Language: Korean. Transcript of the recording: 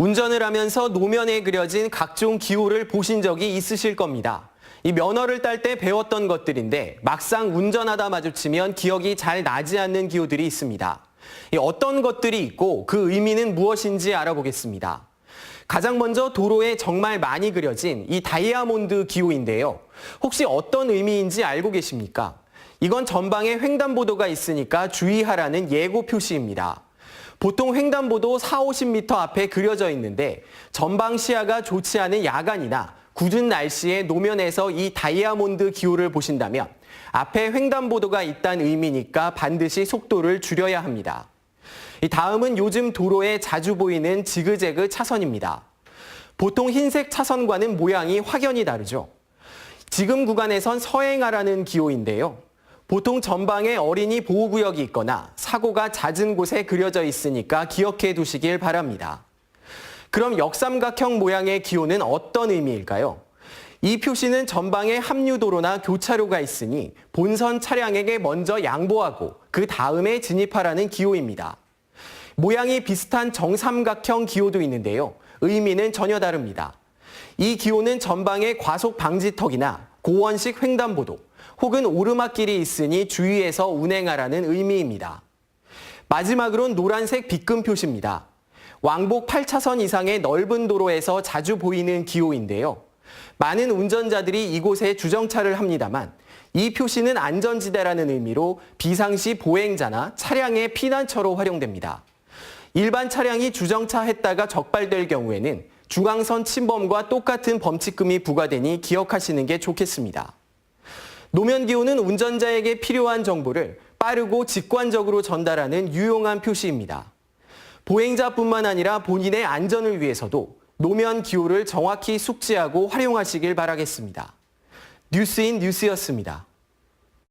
운전을 하면서 노면에 그려진 각종 기호를 보신 적이 있으실 겁니다. 이 면허를 딸 때 배웠던 것들인데 막상 운전하다 마주치면 기억이 잘 나지 않는 기호들이 있습니다. 이 어떤 것들이 있고 그 의미는 무엇인지 알아보겠습니다. 가장 먼저 도로에 정말 많이 그려진 이 다이아몬드 기호인데요. 혹시 어떤 의미인지 알고 계십니까? 이건 전방에 횡단보도가 있으니까 주의하라는 예고 표시입니다. 보통 횡단보도 4, 50m 앞에 그려져 있는데 전방 시야가 좋지 않은 야간이나 굳은 날씨에 노면에서 이 다이아몬드 기호를 보신다면 앞에 횡단보도가 있다는 의미니까 반드시 속도를 줄여야 합니다. 이 다음은 요즘 도로에 자주 보이는 지그재그 차선입니다. 보통 흰색 차선과는 모양이 확연히 다르죠. 지금 구간에선 서행하라는 기호인데요. 보통 전방에 어린이 보호구역이 있거나 사고가 잦은 곳에 그려져 있으니까 기억해 두시길 바랍니다. 그럼 역삼각형 모양의 기호는 어떤 의미일까요? 이 표시는 전방에 합류도로나 교차로가 있으니 본선 차량에게 먼저 양보하고 그 다음에 진입하라는 기호입니다. 모양이 비슷한 정삼각형 기호도 있는데요. 의미는 전혀 다릅니다. 이 기호는 전방에 과속 방지턱이나 고원식 횡단보도 혹은 오르막길이 있으니 주의해서 운행하라는 의미입니다. 마지막으론 노란색 비금 표시입니다. 왕복 8차선 이상의 넓은 도로에서 자주 보이는 기호인데요. 많은 운전자들이 이곳에 주정차를 합니다만 이 표시는 안전지대라는 의미로 비상시 보행자나 차량의 피난처로 활용됩니다. 일반 차량이 주정차했다가 적발될 경우에는 중앙선 침범과 똑같은 범칙금이 부과되니 기억하시는 게 좋겠습니다. 노면 기호는 운전자에게 필요한 정보를 빠르고 직관적으로 전달하는 유용한 표시입니다. 보행자뿐만 아니라 본인의 안전을 위해서도 노면 기호를 정확히 숙지하고 활용하시길 바라겠습니다. 뉴스인 뉴스였습니다.